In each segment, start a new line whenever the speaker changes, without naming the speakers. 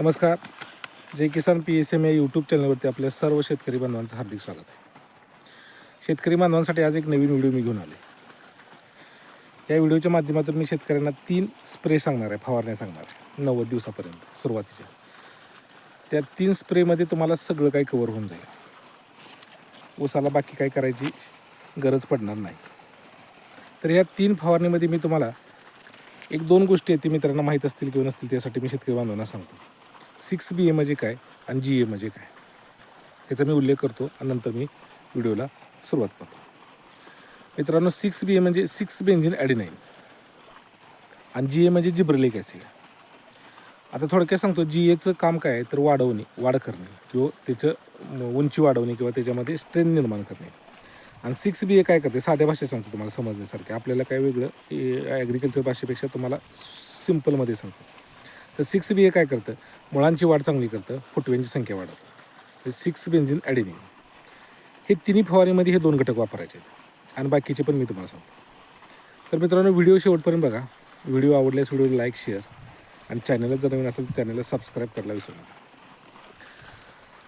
नमस्कार. जय किसान पी एस एम या यूट्यूब चॅनलवरती आपल्या सर्व शेतकरी बांधवांचं हार्दिक स्वागत आहे. शेतकरी बांधवांसाठी आज एक नवीन व्हिडिओ मी घेऊन आले या व्हिडिओच्या माध्यमातून मी शेतकऱ्यांना तीन स्प्रे सांगणार आहे फवारण्या सांगणार आहे नव्वद दिवसापर्यंत सुरुवातीच्या. त्या तीन स्प्रेमध्ये तुम्हाला सगळं काही कवर होऊन जाईल. ऊसाला बाकी काय करायची गरज पडणार नाही. तर ह्या तीन फवारणीमध्ये मी तुम्हाला एक दोन गोष्टी आहेत ती मित्रांना माहीत असतील किंवा नसतील त्यासाठी मी शेतकरी बांधवांना सांगतो. सिक्स बी ए म्हणजे काय आणि जी ए म्हणजे काय? याचा मी उल्लेख करतो आणि नंतर मी व्हिडिओला सुरुवात करतो. मित्रांनो सिक्स बी ए म्हणजे सिक्स बेंझिन ॲडिनाईन आणि जी ए म्हणजे जिब्रलिक ॲसिड. आता थोडक्यात सांगतो जी एचं काम काय आहे? तर वाढवणे वाढ करणे किंवा त्याचं उंची वाढवणे किंवा त्याच्यामध्ये स्ट्रेन निर्माण करणे. आणि सिक्स बी ए काय करते? साध्या भाषेत सांगतो तुम्हाला समजण्यासारखे. आपल्याला काय वेगळं? ॲग्रिकल्चर भाषेपेक्षा तुम्हाला सिम्पलमध्ये सांगतो. तर सिक्स बी ए काय करतं? मुळांची वाढ चांगली करतं फुटव्यांची संख्या वाढवतं. सिक्स बेंझिन ॲडेनिन हे तिन्ही फवारीमध्ये हे दोन घटक वापरायचे आहेत. आणि बाकीचे पण मी तुम्हाला सांगतो. तर मित्रांनो व्हिडिओ शेवटपर्यंत बघा. व्हिडिओ आवडल्यास व्हिडिओ लाईक शेअर आणि चॅनलला जर नवीन असेल तर चॅनलला सबस्क्राईब करायला विसरू नका.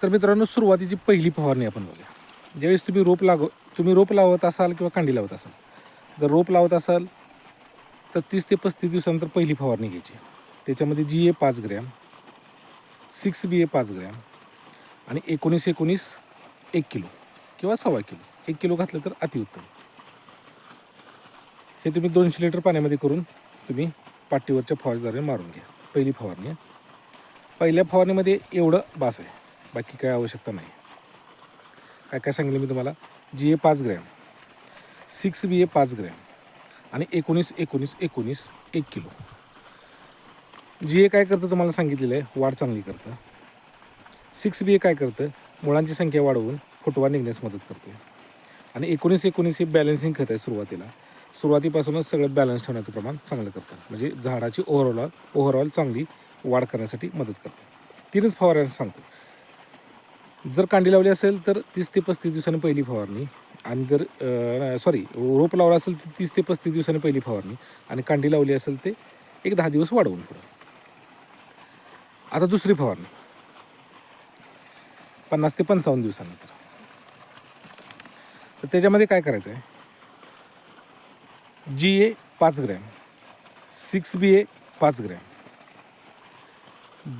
तर मित्रांनो सुरुवातीची पहिली फवारणी आपण बघूया. ज्यावेळेस तुम्ही रोप लाग तुम्ही रोप लावत असाल किंवा कांडी लावत असाल. जर रोप लावत असाल तर तीस ते पस्तीस दिवसानंतर पहिली फवारणी घ्यायची. त्याच्यामध्ये जी ए पाच ग्रॅम सिक्स बी ए पाच ग्रॅम आणि एकोणीस एकोणीस एक किलो किंवा सव्वा किलो. एक किलो घातलं तर अतिउत्तम हे तुम्ही दोनशे लिटर पाण्यामध्ये करून तुम्ही पाटीवरच्या फवारणीद्वारे मारून घ्या. पहिली फवारणी पहिल्या फवारणीमध्ये एवढं बास आहे. बाकी काय आवश्यकता नाही. काय काय सांगितलं मी तुम्हाला? जी ए पाच ग्रॅम सिक्स बी ए पाच ग्रॅम आणि एकोणीस एकोणीस एकोणीस एक किलो. जी ए काय करतं तुम्हाला सांगितलेलं आहे वाढ चांगली करतं. सिक्स बी ए काय करतं मुळांची संख्या वाढवून फुटवा निघण्यास मदत करते. आणि एकोणीस एकोणीस हे बॅलन्सिंग खत आहे सुरुवातीला. सुरुवातीपासूनच सगळं बॅलन्स ठेवण्याचं प्रमाण चांगलं करतं. म्हणजे झाडाची ओव्हरऑल ओव्हरऑल चांगली वाढ करण्यासाठी मदत करते. तीनच फवारण्यास सांगतो. जर कांडी लावली असेल तर तीस ते पस्तीस दिवसांनी पहिली फवारणी. आणि जर सॉरी रोप लावला असेल तर तीस ते पस्तीस दिवसांनी पहिली फवारणी. आणि कांडी लावली असेल ते एक दहा दिवस वाढवून पुढं. आता दुसरी फवारणी. पन्नास ते पंचावन्न दिवसानंतर. तर त्याच्यामध्ये काय करायचं आहे जी ए पाच ग्रॅम सिक्स बी ए पाच ग्रॅम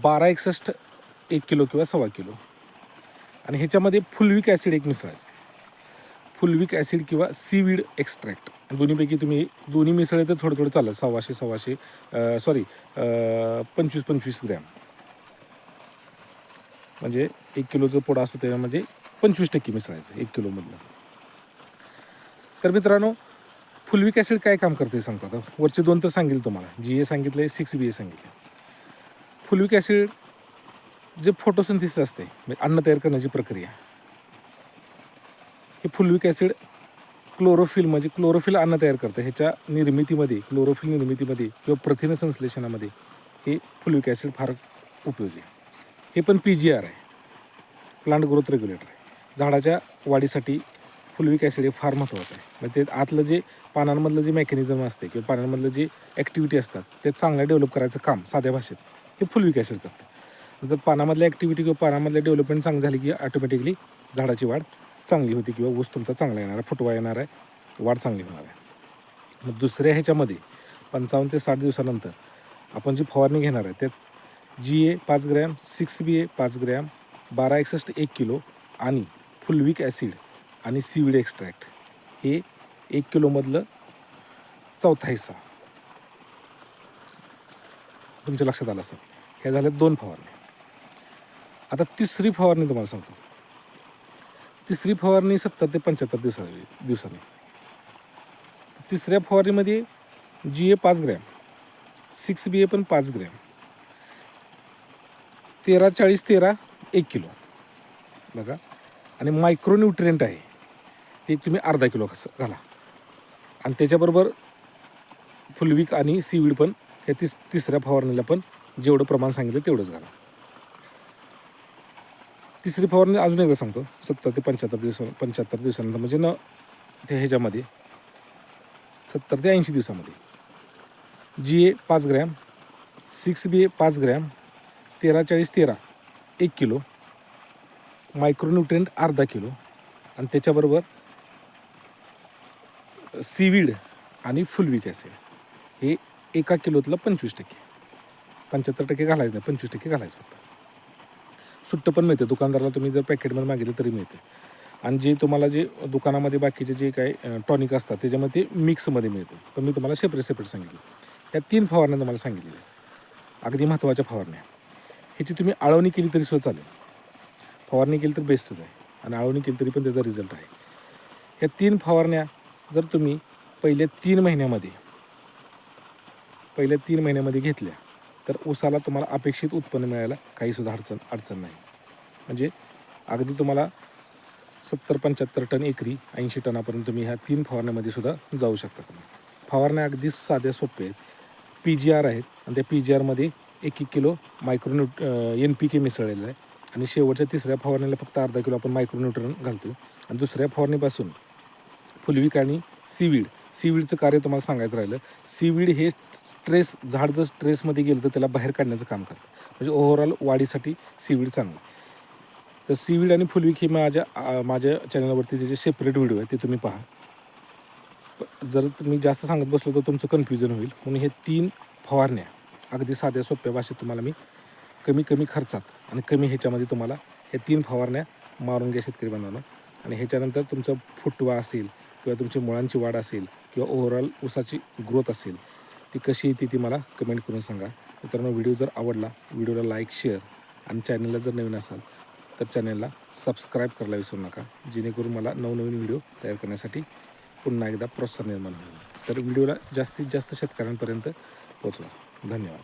बारा एकसष्ट एक किलो किंवा सव्वा किलो. आणि ह्याच्यामध्ये फुलविक ॲसिड एक मिसळायचं. फुलविक ॲसिड किंवा सीवीड एक्स्ट्रॅक्ट. दोन्हीपैकी तुम्ही दोन्ही मिसळले तर थोडं थोडं चालेल. सव्वाशे सव्वाशे सॉरी पंचवीस पंचवीस ग्रॅम. म्हणजे एक किलोचं पोडा असतो त्याच्यामध्ये म्हणजे पंचवीस टक्के मिसळायचं एक किलोमधलं. तर मित्रांनो फुलविक ॲसिड काय काम करते सांगतो आता. वरचे दोन तर सांगेल तुम्हाला. जी ए सांगितलं आहे सिक्स बी ए सांगितलं फुलविक ॲसिड जे फोटोसिंथिस असते म्हणजे अन्न तयार करण्याची प्रक्रिया हे फुलविक ॲसिड क्लोरोफिल म्हणजे क्लोरोफिल अन्न तयार करतं. ह्याच्या निर्मितीमध्ये क्लोरोफिल निर्मितीमध्ये किंवा प्रथिन संश्लेषणामध्ये हे फुलविक ॲसिड फार उपयोगी आहे. हे पण पी जी आर आहे. प्लांट ग्रोथ रेग्युलेटर आहे. झाडाच्या वाढीसाठी फुलविक ॲसिड हे फार महत्त्वाचं आहे. म्हणजे ते आतलं जे पानांमधलं जे मेकॅनिझम असते किंवा पानांमधलं जे ॲक्टिव्हिटी असतात ते चांगलं डेव्हलप करायचं काम साध्या भाषेत हे फुलविक ॲसिड करतं. जर पानामधल्या ॲक्टिव्हिटी किंवा पानामधल्या डेव्हलपमेंट चांगली झाली की ऑटोमॅटिकली झाडाची वाढ चांगली होती किंवा ऊस तुमचा चांगला येणार आहे फुटवा येणार आहे वाढ चांगली होणार आहे. मग दुसऱ्या ह्याच्यामध्ये पंचावन्न ते साठ दिवसानंतर आपण जी फवारणी घेणार आहे त्यात जी ए पाच ग्रॅम सिक्स बी ए पाच ग्रॅम बारा एकसष्ट एक किलो आणि फुलविक ॲसिड आणि सीविड एक्स्ट्रॅक्ट. हे एक किलोमधलं चौथा हिस्सा. तुमच्या लक्षात आलं सर हे झाले दोन फवारणी. आता तिसरी फवारणी तुम्हाला सांगतो. तिसरी फवारणी सत्तर ते पंच्याहत्तर दिवसा दिवसांनी. तिसऱ्या फवारणीमध्ये जी ए पाच ग्रॅम सिक्स बी ए पण पाच ग्रॅम तेरा चाळीस तेरा एक किलो. बघा. आणि मायक्रोन्युट्रियंट आहे. ते तुम्ही अर्धा किलो कसं घाला. आणि त्याच्याबरोबर फुलविक आणि सीवीड पण हे तिस तिसऱ्या फवारणीला पण जेवढं प्रमाण सांगितलं तेवढंच घाला. तिसरी फवारणी अजून एकदा सांगतो. सत्तर ते पंच्याहत्तर दिवस पंच्याहत्तर दिवसानंतर म्हणजे न ते ह्याच्यामध्ये सत्तर ते ऐंशी दिवसामध्ये. जी ए पाच ग्रॅम सिक्स बी ए पाच ग्रॅम तेरा चाळीस तेरा. एक किलो. मायक्रोन्युट्रिएंट अर्धा किलो. आणि त्याच्याबरोबर सीवीड आणि फुलविक ॲसिड हे एका किलोतलं पंचवीस टक्के. पंच्याहत्तर टक्के घालायचं नाही पंचवीस टक्के घालायचं फक्त. सुट्टं पण मिळते दुकानदाराला तुम्ही जर पॅकेटमध्ये मागितलं तरी मिळते. आणि जे तुम्हाला जे दुकानामध्ये बाकीचे जे काही टॉनिक असतात त्याच्यामध्ये ते मिक्समध्ये मिळते. पण मी तुम्हाला सेपरेट सेपरेट सांगितलं. या तीन फवारण्या तुम्हाला सांगितलेल्या आहेत. अगदी महत्त्वाच्या फवारण्या ह्याची तुम्ही आळवणी केली तरी सुद्धा चालेल. फवारणी केली तर बेस्टच आहे. आणि आळवणी केली तरी पण त्याचा रिझल्ट आहे. ह्या तीन फवारण्या जर तुम्ही पहिल्या तीन महिन्यामध्ये पहिल्या तीन महिन्यामध्ये घेतल्या तर ऊसाला तुम्हाला अपेक्षित उत्पन्न मिळायला काहीसुद्धा अडचण अडचण नाही. म्हणजे अगदी तुम्हाला सत्तर पंच्याहत्तर टन एकरी ऐंशी टनापर्यंत तुम्ही ह्या तीन फवारण्यामध्ये सुद्धा जाऊ शकता तुम्ही. फवारण्या अगदी साध्या सोप्या आहेत. पी जी आर आहेत. आणि त्या पी जी आरमध्ये एक एक किलो मायक्रोन्यूट एन पी के मिसळलेलं आहे. आणि शेवटच्या तिसऱ्या फवारणीला फक्त अर्धा किलो आपण मायक्रोन्यूट्रन घालतो आणि दुसऱ्या फवारणीपासून फुलविक आणि सीवीड सीवीडचं कार्य तुम्हाला सांगायचं राहिलं सीवीड हे स्ट्रेस झाड जर स्ट्रेसमध्ये गेलं तर त्याला बाहेर काढण्याचं काम करतं. म्हणजे ओव्हरऑल वाढीसाठी सीवीड चांगलं तर सीवीड आणि फुलविक हे माझ्या माझ्या चॅनलवरती त्याचे सेपरेट व्हिडिओ आहे ते तुम्ही पहा. जर तुम्ही जास्त सांगत बसलो तर तुमचं कन्फ्युजन होईल. म्हणून हे तीन फवारण्या. अगदी साध्या सोप्या भाषेत तुम्हाला मी कमी कमी खर्चात आणि कमी ह्याच्यामध्ये तुम्हाला हे तीन फवारण्या मारून घ्या शेतकरी बांधवांना. आणि ह्याच्यानंतर तुमचं फुटवा असेल किंवा तुमची मुळांची वाढ असेल किंवा ओव्हरऑल ऊसाची ग्रोथ असेल ती कशी येते ती मला कमेंट करून सांगा. मित्रांनो व्हिडिओ जर आवडला व्हिडिओला लाईक शेअर आणि चॅनलला जर नवीन असाल तर चॅनलला सबस्क्राईब करायला विसरू नका. जेणेकरून मला नवनवीन व्हिडिओ तयार करण्यासाठी पुन्हा एकदा प्रोत्साहन निर्माण होईल. तर व्हिडिओला जास्तीत जास्त शेतकऱ्यांपर्यंत पोचवा Дамиан.